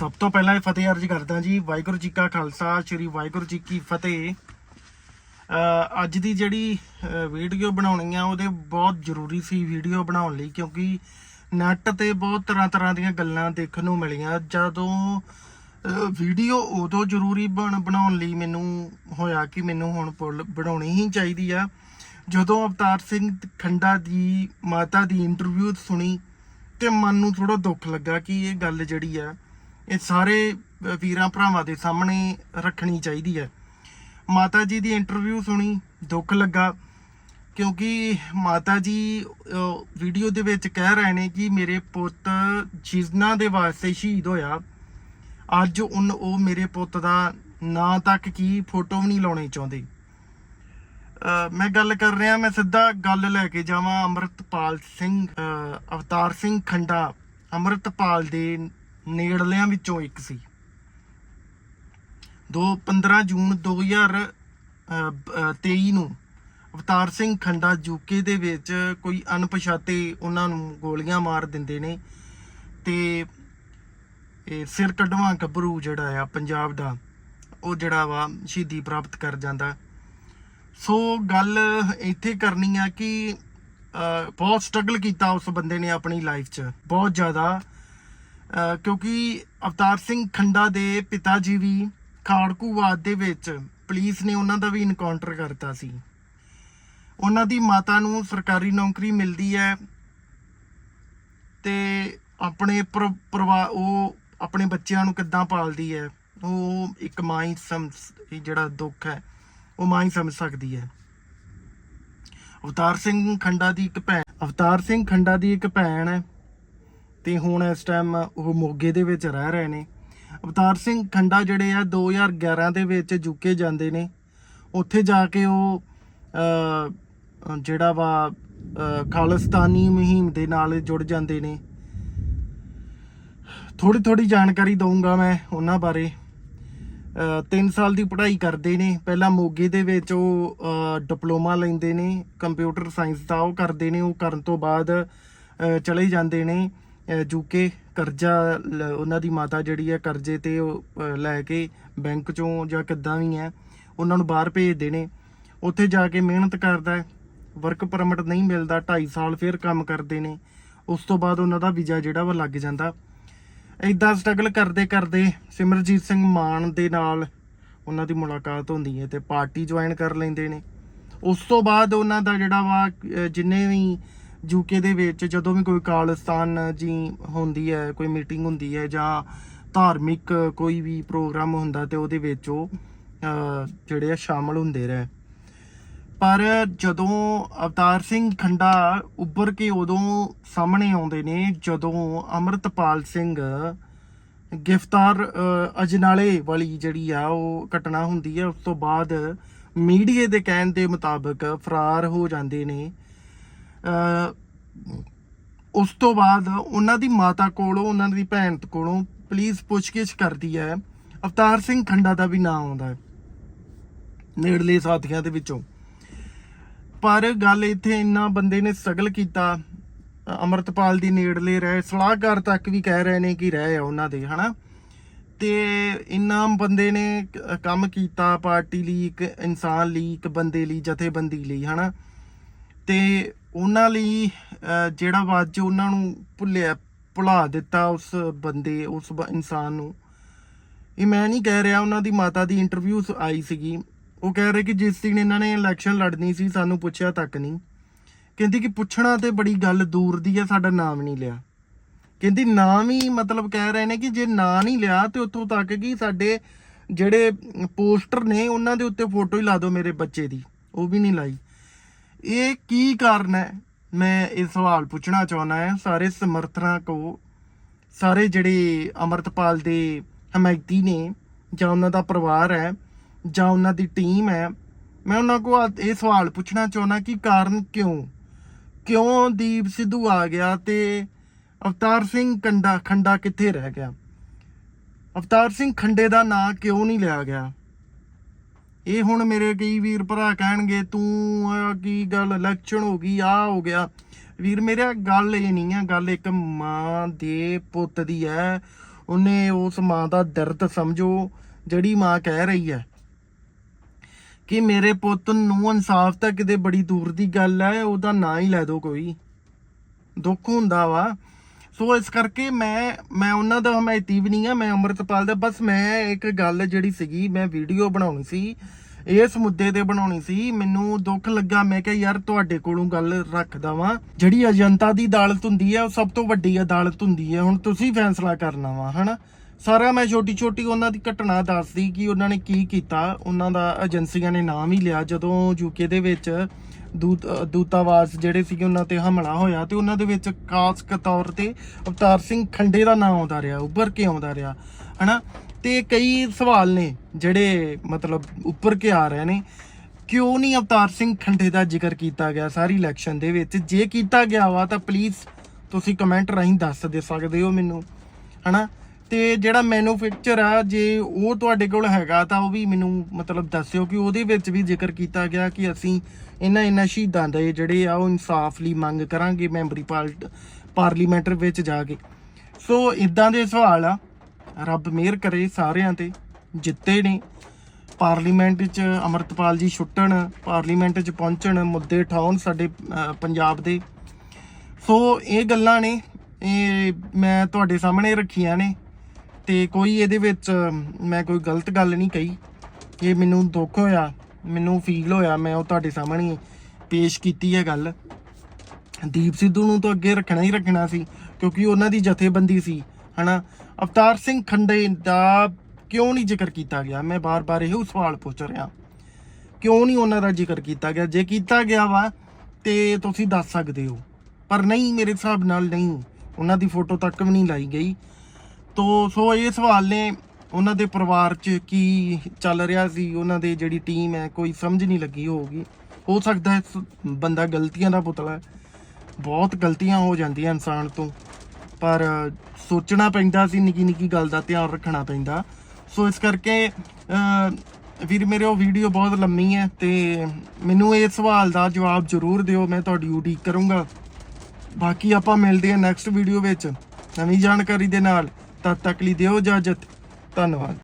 ਸਭ ਤੋਂ ਪਹਿਲਾਂ ਇਹ ਫਤਿਹ ਅਰਜ ਕਰਦਾ ਜੀ, ਵਾਹਿਗੁਰੂ ਜੀ ਕਾ ਖਾਲਸਾ, ਸ੍ਰੀ ਵਾਹਿਗੁਰੂ ਜੀ ਕੀ ਫਤਿਹ। ਅੱਜ ਦੀ ਜਿਹੜੀ ਵੀਡੀਓ ਬਣਾਉਣੀ ਆ ਉਹਦੇ ਬਹੁਤ ਜ਼ਰੂਰੀ ਸੀ ਵੀਡੀਓ ਬਣਾਉਣ ਲਈ, ਕਿਉਂਕਿ ਨੈਟ ਤੇ ਬਹੁਤ ਤਰ੍ਹਾਂ ਤਰ੍ਹਾਂ ਦੀਆਂ ਗੱਲਾਂ ਦੇਖਣ ਨੂੰ ਮਿਲੀਆਂ। ਜਦੋਂ ਵੀਡੀਓ ਉਦੋਂ ਜ਼ਰੂਰੀ ਬਣ, ਬਣਾਉਣ ਲਈ ਮੈਨੂੰ ਹੋਇਆ ਕਿ ਮੈਨੂੰ ਹੁਣ ਪੁੱਲ ਬਣਾਉਣੀ ਹੀ ਚਾਹੀਦੀ ਆ। ਜਦੋਂ ਅਵਤਾਰ ਸਿੰਘ ਖੰਡਾ ਦੀ ਮਾਤਾ ਦੀ ਇੰਟਰਵਿਊ ਸੁਣੀ, ਤੇ ਮਨ ਨੂੰ ਥੋੜਾ ਦੁੱਖ ਲੱਗਾ ਕਿ ਇਹ ਗੱਲ ਜਿਹੜੀ ਆ ਇਹ ਸਾਰੇ ਵੀਰਾਂ ਭਰਾਵਾਂ ਦੇ ਸਾਹਮਣੇ ਰੱਖਣੀ ਚਾਹੀਦੀ ਹੈ। ਮਾਤਾ ਜੀ ਦੀ ਇੰਟਰਵਿਊ ਸੁਣੀ, ਦੁੱਖ ਲੱਗਾ, ਕਿਉਂਕਿ ਮਾਤਾ ਜੀ ਵੀਡੀਓ ਦੇ ਵਿੱਚ ਕਹਿ ਰਹੇ ਨੇ ਕਿ ਮੇਰੇ ਪੁੱਤ ਜਿਨ੍ਹਾਂ ਦੇ ਵਾਸਤੇ ਸ਼ਹੀਦ ਹੋਇਆ, ਅੱਜ ਉਨ, ਉਹ ਮੇਰੇ ਪੁੱਤ ਦਾ ਨਾਂ ਤੱਕ ਕੀ ਫੋਟੋ ਵੀ ਨਹੀਂ ਲਾਉਣੀ ਚਾਹੁੰਦੇ। ਮੈਂ ਗੱਲ ਕਰ ਰਿਹਾ, ਮੈਂ ਸਿੱਧਾ ਗੱਲ ਲੈ ਕੇ ਜਾਵਾਂ, ਅਮਰਤਪਾਲ ਸਿੰਘ ਅਵਤਾਰ ਸਿੰਘ ਖੰਡਾ, ਅਮਰਤਪਾਲ ਦੇ ਨੇੜਲਿਆਂ ਵਿੱਚੋਂ ਇੱਕ ਸੀ। ਦੋ 15 ਜੂਨ 2023 ਨੂੰ ਅਵਤਾਰ ਸਿੰਘ ਖੰਡਾ ਯੂਕੇ ਦੇ ਵਿੱਚ ਕੋਈ ਅਣਪਛਾਤੇ ਉਹਨਾਂ ਨੂੰ ਗੋਲੀਆਂ ਮਾਰ ਦਿੰਦੇ ਨੇ ਤੇ ਇਹ ਸਿਰ ਕੱਢਵਾਂ ਗੱਭਰੂ ਜਿਹੜਾ ਆ ਪੰਜਾਬ ਦਾ ਉਹ ਜਿਹੜਾ ਵਾ ਸ਼ਹੀਦੀ ਪ੍ਰਾਪਤ ਕਰ ਜਾਂਦਾ। ਸੋ ਗੱਲ ਇੱਥੇ ਕਰਨੀ ਆ ਕਿ ਅਹ, ਬਹੁਤ ਸਟਰਗਲ ਕੀਤਾ ਉਸ ਬੰਦੇ ਨੇ ਆਪਣੀ ਲਾਈਫ 'ਚ। ਬਹੁਤ ਜ਼ਿਆਦਾ ਕਿਉਂਕਿ ਅਵਤਾਰ ਸਿੰਘ ਖੰਡਾ ਦੇ ਪਿਤਾ ਜੀ ਵੀ ਖਾੜਕੂਵਾਦ ਦੇ ਵਿੱਚ ਪੁਲਿਸ ਨੇ ਉਹਨਾਂ ਦਾ ਵੀ ਇਨਕਾਊਂਟਰ ਕਰਤਾ ਸੀ। ਉਹਨਾਂ ਦੀ ਮਾਤਾ ਨੂੰ ਸਰਕਾਰੀ ਨੌਕਰੀ ਮਿਲਦੀ ਹੈ ਤੇ ਆਪਣੇ ਪਰਿਵਾਰ ਉਹ ਆਪਣੇ ਬੱਚਿਆਂ ਨੂੰ ਕਿੱਦਾਂ ਪਾਲਦੀ ਹੈ, ਉਹ ਇੱਕ ਮਾਂ ਹੀ ਸਮਝ ਜਿਹੜਾ ਦੁੱਖ ਹੈ, ਉਹ ਮਾਂ ਹੀ ਸਮਝ ਸਕਦੀ ਹੈ। ਅਵਤਾਰ ਸਿੰਘ ਖੰਡਾ ਦੀ ਇੱਕ ਭੈਣ, ਅਵਤਾਰ ਸਿੰਘ ਖੰਡਾ ਦੀ ਇੱਕ ਭੈਣ ਹੈ ਤੇ ਹੁਣ ਇਸ ਟਾਈਮ ਉਹ ਮੋਗੇ ਦੇ ਵਿੱਚ ਰਹਿ ਰਹੇ ਨੇ। ਅਵਤਾਰ ਸਿੰਘ ਖੰਡਾ ਜਿਹੜੇ ਆ 2011 ਦੇ ਵਿੱਚ ਜੁਕੇ ਜਾਂਦੇ ਨੇ। ਉੱਥੇ ਜਾ ਕੇ ਉਹ ਜਿਹੜਾ ਵਾ ਅਹ, ਖਾਲਿਸਤਾਨੀ ਮੁਹਿੰਮ ਦੇ ਨਾਲ ਜੁੜ ਜਾਂਦੇ ਨੇ। ਥੋੜੀ ਥੋੜੀ ਜਾਣਕਾਰੀ ਦਊਂਗਾ ਮੈਂ ਉਹਨਾਂ ਬਾਰੇ। 3 ਸਾਲ ਦੀ ਪੜ੍ਹਾਈ ਕਰਦੇ ਨੇ। ਪਹਿਲਾਂ ਮੋਗੇ ਦੇ ਵਿੱਚ ਉਹ ਡਿਪਲੋਮਾ ਲੈਂਦੇ ਨੇ ਕੰਪਿਊਟਰ ਸਾਇੰਸ ਦਾ ਉਹ ਕਰਦੇ ਨੇ। ਉਹ ਕਰਨ ਤੋਂ ਬਾਅਦ ਚਲੇ ਜਾਂਦੇ ਨੇ। ਯੂਕੇ ਕਰਜ਼ਾ ਲ- ਉਹਨਾਂ ਦੀ ਮਾਤਾ ਜਿਹੜੀ ਹੈ ਕਰਜ਼ੇ ਤੇ ਲੈ ਕੇ ਬੈਂਕ ਚੋਂ ਜਾਂ ਕਿੱਦਾਂ ਵੀ ਹੈ, ਉਹਨਾਂ ਨੂੰ ਬਾਹਰ ਭੇਜਦੇ ਨੇ ਉੱਥੇ ਜਾ ਕੇ ਮਿਹਨਤ ਕਰਦਾ ਹੈ ਵਰਕ ਪਰਮਿਟ ਨਹੀਂ ਮਿਲਦਾ 2.5 ਸਾਲ ਫਿਰ ਕੰਮ ਕਰਦੇ ਨੇ। ਉਸ ਤੋਂ ਬਾਅਦ ਉਹਨਾਂ ਦਾ ਵੀਜ਼ਾ ਜਿਹੜਾ ਵਾ ਲੱਗ ਜਾਂਦਾ। ਇਦਾਂ ਸਟਰਗਲ ਕਰਦੇ ਕਰਦੇ ਸਿਮਰਜੀਤ ਸਿੰਘ ਮਾਨ ਦੇ ਨਾਲ ਉਹਨਾਂ ਦੀ ਮੁਲਾਕਾਤ ਹੁੰਦੀ ਹੈ ਤੇ ਪਾਰਟੀ ਜੁਆਇਨ ਕਰ ਲੈਂਦੇ ਨੇ। ਉਸ ਤੋਂ ਬਾਅਦ ਉਹਨਾਂ ਦਾ ਜਿਹੜਾ ਵਾ ਜਿੰਨੇ ਵੀ ਯੂਕੇ ਦੇ ਵਿੱਚ ਜਦੋਂ ਵੀ ਕੋਈ ਖਾਲਿਸਤਾਨ ਜੀ ਹੁੰਦੀ ਹੈ, ਕੋਈ ਮੀਟਿੰਗ ਹੁੰਦੀ ਹੈ ਜਾਂ ਧਾਰਮਿਕ ਕੋਈ ਵੀ ਪ੍ਰੋਗਰਾਮ ਹੁੰਦਾ ਤੇ ਉਹਦੇ ਵਿੱਚ ਉਹ ਜਿਹੜੇ ਆ ਸ਼ਾਮਲ ਹੁੰਦੇ ਰਹੇ। ਪਰ ਜਦੋਂ ਅਵਤਾਰ ਸਿੰਘ ਖੰਡਾ ਉੱਭਰ ਕੇ ਉਦੋਂ ਸਾਹਮਣੇ ਆਉਂਦੇ ਨੇ, ਜਦੋਂ ਅਮਰਤਪਾਲ ਸਿੰਘ ਗ੍ਰਿਫਤਾਰ ਅਜਨਾਲੇ ਵਾਲੀ ਜਿਹੜੀ ਆ ਉਹ ਘਟਨਾ ਹੁੰਦੀ ਹੈ, ਉਸ ਤੋਂ ਬਾਅਦ ਮੀਡੀਆ ਦੇ ਕਹਿਣ ਦੇ ਮੁਤਾਬਕ ਫਰਾਰ ਹੋ ਜਾਂਦੇ ਨੇ। ਉਸ ਤੋਂ ਬਾਅਦ ਉਹਨਾਂ ਦੀ ਮਾਤਾ ਕੋਲੋਂ ਉਹਨਾਂ ਦੀ ਭੈਣ ਕੋਲੋਂ ਪੁਲਿਸ ਪੁੱਛਗਿੱਛ ਕਰਦੀ ਹੈ। ਅਵਤਾਰ ਸਿੰਘ ਖੰਡਾ ਦਾ ਵੀ ਨਾਮ ਆਉਂਦਾ ਹੈ ਨੇੜਲੇ ਸਾਥੀਆਂ ਦੇ ਵਿੱਚੋਂ। ਪਰ ਗੱਲ ਇੱਥੇ ਇੰਨਾ ਬੰਦੇ ਨੇ ਸਟਰਗਲ ਕੀਤਾ ਅ, ਅਮਰਤਪਾਲ ਦੀ ਨੇੜਲੇ ਰਹੇ ਸਲਾਹਕਾਰ ਤੱਕ ਵੀ ਕਹਿ ਰਹੇ ਨੇ ਕਿ ਰਹੇ ਆ ਉਹਨਾਂ ਦੇ ਹਨਾ? ਤੇ ਇੰਨਾ ਬੰਦੇ ਨੇ ਕੰਮ ਕੀਤਾ ਪਾਰਟੀ ਲਈ ਇੱਕ ਇਨਸਾਨ ਲਈ ਇੱਕ ਬੰਦੇ ਲਈ ਜਥੇਬੰਦੀ ਲਈ ਹਨਾ? ਤੇ ਉਹਨਾਂ ਲਈ ਜਿਹੜਾ ਵੱਜ ਉਹਨਾਂ ਨੂੰ ਭੁੱਲਿਆ, ਭੁਲਾ ਦਿੱਤਾ ਉਸ ਬੰਦੇ, ਉਸ ਬ- ਇਨਸਾਨ ਨੂੰ। ਇਹ ਮੈਂ ਨਹੀਂ ਕਹਿ ਰਿਹਾ ਉਹਨਾਂ ਦੀ ਮਾਤਾ ਦੀ ਇੰਟਰਵਿਊ ਆਈ ਸੀਗੀ। ਉਹ ਕਹਿ ਰਹੇ ਕਿ ਜਿਸ ਦਿਨ ਇਹਨਾਂ ਨੇ ਇਲੈਕਸ਼ਨ ਲੜਨੀ ਸੀ, ਸਾਨੂੰ ਪੁੱਛਿਆ ਤੱਕ ਨਹੀਂ। ਕਹਿੰਦੀ ਕਿ ਪੁੱਛਣਾ ਤੇ ਬੜੀ ਗੱਲ ਦੂਰ ਦੀ ਹੈ, ਸਾਡਾ ਨਾਮ ਨਹੀਂ ਲਿਆ। ਕਹਿੰਦੀ ਨਾਮ ਹੀ ਮਤਲਬ ਕਹਿ ਰਹੇ ਨੇ ਕਿ ਜੇ ਨਾਂ ਨਹੀਂ ਲਿਆ ਤੇ ਉੱਥੋਂ ਤੱਕ ਕਿ ਸਾਡੇ ਜਿਹੜੇ ਪੋਸਟਰ ਨੇ, ਉਹਨਾਂ ਦੇ ਉੱਤੇ ਫੋਟੋ ਹੀ ਲਾ ਦਿਓ ਮੇਰੇ ਬੱਚੇ ਦੀ। ਉਹ ਵੀ ਨਹੀਂ ਲਾਈ। ਇਹ ਕੀ ਕਾਰਨ ਹੈ? ਮੈਂ ਇਹ ਸਵਾਲ ਪੁੱਛਣਾ ਚਾਹੁੰਦਾ ਹਾਂ। ਸਾਰੇ ਸਮਰਥਕਾਂ ਕੋ ਸਾਰੇ ਜਿਹੜੇ ਅਮਰਤਪਾਲ ਦੇ ਹਮਾਇਤੀ ਨੇ, ਜਾਂ ਉਹਨਾਂ ਦਾ ਪਰਿਵਾਰ ਹੈ, ਜਾਂ ਉਹਨਾਂ ਦੀ ਟੀਮ ਹੈ, ਮੈਂ ਉਹਨਾਂ ਕੋ ਇਹ ਸਵਾਲ ਪੁੱਛਣਾ ਚਾਹੁੰਦਾ ਕਿ ਕਾਰਨ ਕਿਉਂ? ਕਿਉਂ ਦੀਪ ਸਿੱਧੂ ਆ ਗਿਆ ਤੇ ਅਵਤਾਰ ਸਿੰਘ ਕੰਡਾ, ਖੰਡਾ ਕਿੱਥੇ ਰਹਿ ਗਿਆ? ਅਵਤਾਰ ਸਿੰਘ ਖੰਡੇ ਦਾ ਨਾਂ ਕਿਉਂ ਨਹੀਂ ਲਿਆ ਗਿਆ? ਇਹ ਹੁਣ ਮੇਰੇ ਕਈ ਵੀਰ ਭਰਾ ਕਹਿਣਗੇ, ਤੂੰ ਆਹ ਕੀ ਗੱਲ ਇਲੈਕਸ਼ਨ ਹੋ ਗਈ ਆ ਹੋ ਗਿਆ। ਵੀਰ, ਮੇਰੇ ਗੱਲ ਇਹ ਨਹੀਂ ਆ, ਗੱਲ ਇੱਕ ਮਾਂ ਦੇ ਪੁੱਤ ਦੀ ਹੈ ਉਹਨੇ ਉਸ ਮਾਂ ਦਾ ਦਰਦ ਸਮਝੋ, ਜਿਹੜੀ ਮਾਂ ਕਹਿ ਰਹੀ ਹੈ ਕਿ ਮੇਰੇ ਪੁੱਤ ਨੂੰ ਇਨਸਾਫ ਤਾਂ ਕਿਤੇ ਬੜੀ ਦੂਰ ਦੀ ਗੱਲ ਹੈ ਉਹਦਾ ਨਾਂ ਹੀ ਲੈ ਦਿਓ ਕੋਈ। ਦੁੱਖ ਹੁੰਦਾ ਵਾ। ਸੋ ਇਸ ਕਰਕੇ ਮੈਂ ਮੈਂ ਉਹਨਾਂ ਦਾ ਹਮਾਇਤੀ ਵੀ ਨਹੀਂ ਆ ਮੈਂ ਅੰਮ੍ਰਿਤਪਾਲ ਦਾ। ਬਸ ਮੈਂ ਇੱਕ ਗੱਲ ਜਿਹੜੀ ਸੀਗੀ, ਮੈਂ ਵੀਡੀਓ ਬਣਾਉਣੀ ਸੀ, ਇਸ ਮੁੱਦੇ ਤੇ ਬਣਾਉਣੀ ਸੀ। ਮੈਨੂੰ ਦੁੱਖ ਲੱਗਾ, ਮੈਂ ਕਿਹਾ, ਯਾਰ, ਤੁਹਾਡੇ ਕੋਲੋਂ ਗੱਲ ਰੱਖਦਾ ਵਾਂ ਜਿਹੜੀ ਅਜੰਤਾ ਦੀ ਅਦਾਲਤ ਹੁੰਦੀ ਹੈ, ਉਹ ਸਭ ਤੋਂ ਵੱਡੀ ਅਦਾਲਤ ਹੁੰਦੀ ਹੈ। ਹੁਣ ਤੁਸੀਂ ਫੈਸਲਾ ਕਰਨਾ ਵਾ, ਹਨਾ? ਸਾਰਾ ਮੈਂ ਛੋਟੀ ਛੋਟੀ ਉਹਨਾਂ ਦੀ ਘਟਨਾ ਦੱਸਦੀ ਕਿ ਉਹਨਾਂ ਨੇ ਕੀ ਕੀਤਾ। ਉਹਨਾਂ ਦਾ ਏਜੰਸੀਆਂ ਨੇ ਨਾਮ ਹੀ ਲਿਆ। ਜਦੋਂ ਯੂਕੇ ਦੇ ਵਿੱਚ ਦੂਤ ਦੂਤਾਵਾਸ ਜਿਹੜੇ ਸੀਗੇ ਉਹਨਾਂ ਤੇ ਹਮਲਾ ਹੋਇਆ ਤੇ ਉਹਨਾਂ ਦੇ ਵਿੱਚ ਖਾਸ ਤੌਰ ਤੇ ਅਵਤਾਰ ਸਿੰਘ ਖੰਡੇ ਦਾ ਨਾਮ ਆਉਂਦਾ ਰਿਹਾ, ਉੱਭਰ ਕੇ ਆਉਂਦਾ ਰਿਹਾ, ਹਨਾ? ਤੇ ਕਈ ਸਵਾਲ ਨੇ ਜਿਹੜੇ ਮਤਲਬ ਉੱਪਰ ਕੇ ਆ ਰਹੇ ਨੇ। ਕਿਉਂ ਨਹੀਂ ਅਵਤਾਰ ਸਿੰਘ ਖੰਡੇ ਦਾ ਜ਼ਿਕਰ ਕੀਤਾ ਗਿਆ ਸਾਰੀ ਇਲੈਕਸ਼ਨ ਦੇ ਵਿੱਚ? ਜੇ ਕੀਤਾ ਗਿਆ ਵਾ ਤਾਂ ਪਲੀਜ਼ ਤੁਸੀਂ ਕਮੈਂਟ ਰਾਹੀਂ ਦੱਸ ਦੇ ਸਕਦੇ ਹੋ ਮੈਨੂੰ, ਹਨਾ? ਤੇ ਜਿਹੜਾ ਮੈਨੂਫੈਕਚਰ ਆ, ਜੇ ਉਹ ਤੁਹਾਡੇ ਕੋਲ ਹੈਗਾ ਤਾਂ ਉਹ ਵੀ ਮੈਨੂੰ ਮਤਲਬ ਦੱਸਿਓ ਕਿ ਉਹਦੇ ਵਿੱਚ ਵੀ ਜ਼ਿਕਰ ਕੀਤਾ ਗਿਆ ਕਿ ਅਸੀਂ ਇਹਨਾਂ ਇਹਨਾਂ ਸ਼ਹੀਦਾਂ ਦੇ ਜਿਹੜੇ ਆ, ਉਹ ਇਨਸਾਫ ਲਈ ਮੰਗ ਕਰਾਂਗੇ ਮੈਂਬਰੀ ਪਾਰਟ ਪਾਰਲੀਮੈਂਟ ਵਿੱਚ ਜਾ ਕੇ। ਸੋ ਇਦਾਂ ਦੇ ਸਵਾਲ ਆ। ਰੱਬ ਮਿਹਰ ਕਰੇ ਸਾਰਿਆਂ ਤੇ, ਜਿੱਤੇ ਨੇ। ਪਾਰਲੀਮੈਂਟ 'ਚ ਅਮਰਤਪਾਲ ਜੀ ਛੁੱਟਣ, ਪਾਰਲੀਮੈਂਟ 'ਚ ਪਹੁੰਚਣ, ਮੁੱਦੇ ਠਾਉਣ ਸਾਡੇ ਪੰਜਾਬ ਦੇ। ਸੋ ਇਹ ਗੱਲਾਂ ਨੇ, ਇਹ ਮੈਂ ਤੁਹਾਡੇ ਸਾਹਮਣੇ ਰੱਖੀਆਂ ਨੇ। ਤੇ ਕੋਈ ਇਹਦੇ ਵਿੱਚ, ਮੈਂ ਕੋਈ ਗਲਤ ਗੱਲ ਨਹੀਂ ਕਹੀ। ਇਹ ਮੈਨੂੰ ਦੁੱਖ ਹੋਇਆ। ਮੈਨੂੰ ਫੀਲ ਹੋਇਆ, ਮੈਂ ਉਹ ਤੁਹਾਡੇ ਸਾਹਮਣੇ ਪੇਸ਼ ਕੀਤੀ ਹੈ ਗੱਲ। ਦੀਪ ਸਿੱਧੂ ਨੂੰ ਤਾਂ ਅੱਗੇ ਰੱਖਣਾ ਹੀ ਰੱਖਣਾ ਸੀ, ਕਿਉਂਕਿ ਉਹਨਾਂ ਦੀ ਜਥੇਬੰਦੀ ਸੀ, ਹਨਾ? ਅਵਤਾਰ ਸਿੰਘ ਖੰਡੇ ਦਾ ਕਿਉਂ ਨਹੀਂ ਜ਼ਿਕਰ ਕੀਤਾ ਗਿਆ? ਮੈਂ ਬਾਰ-ਬਾਰ ਇਹੋ ਸਵਾਲ ਪੁੱਛ ਰਿਹਾ। ਕਿਉਂ ਨਹੀਂ ਉਹਨਾਂ ਦਾ ਜ਼ਿਕਰ ਕੀਤਾ ਗਿਆ? ਜੇ ਕੀਤਾ ਗਿਆ ਵਾ, ਤੇ ਤੁਸੀਂ ਦੱਸ ਸਕਦੇ ਹੋ। ਪਰ ਨਹੀਂ, ਮੇਰੇ ਹਿਸਾਬ ਨਾਲ ਨਹੀਂ। ਉਹਨਾਂ ਦੀ ਫੋਟੋ ਤੱਕ ਵੀ ਨਹੀਂ ਲਾਈ ਗਈ। ਤੋ, ਸੋ ਇਹ ਸਵਾਲ ਨੇ ਉਹਨਾਂ ਦੇ ਪਰਿਵਾਰ 'ਚ ਕੀ ਚੱਲ ਰਿਹਾ ਸੀ ਉਹਨਾਂ ਦੇ ਜਿਹੜੀ ਟੀਮ ਹੈ ਕੋਈ ਸਮਝ ਨਹੀਂ ਲੱਗੀ ਹੋਊਗੀ। ਹੋ ਸਕਦਾ ਹੈ ਬੰਦਾ ਗਲਤੀਆਂ ਦਾ ਪੁਤਲਾ ਹੈ। ਬਹੁਤ ਗਲਤੀਆਂ ਹੋ ਜਾਂਦੀਆਂ ਇਨਸਾਨ ਤੋਂ। ਪਰ ਸੋਚਣਾ ਪੈਂਦਾ ਸੀ ਨਿੱਕੀ ਨਿੱਕੀ ਗੱਲ ਦਾ ਧਿਆਨ ਰੱਖਣਾ ਪੈਂਦਾ। ਸੋ ਇਸ ਕਰਕੇ ਅਹ, ਵੀਰ ਮੇਰੇ ਉਹ ਵੀਡੀਓ ਬਹੁਤ ਲੰਮੀ ਹੈ ਤੇ ਮੈਨੂੰ ਇਹ ਸਵਾਲ ਦਾ ਜਵਾਬ ਜ਼ਰੂਰ ਦਿਓ ਮੈਂ ਤੁਹਾਡੀ ਉਡੀਕ ਕਰੂੰਗਾ। ਬਾਕੀ ਆਪਾਂ ਮਿਲਦੇ ਹਾਂ ਨੈਕਸਟ ਵੀਡੀਓ ਵਿੱਚ। ਨਵੀਂ ਜਾਣਕਾਰੀ ਦੇ ਨਾਲ ਤਦ ਤੱਕ ਲਈ ਦਿਓ ਇਜਾਜ਼ਤ। ਧੰਨਵਾਦ।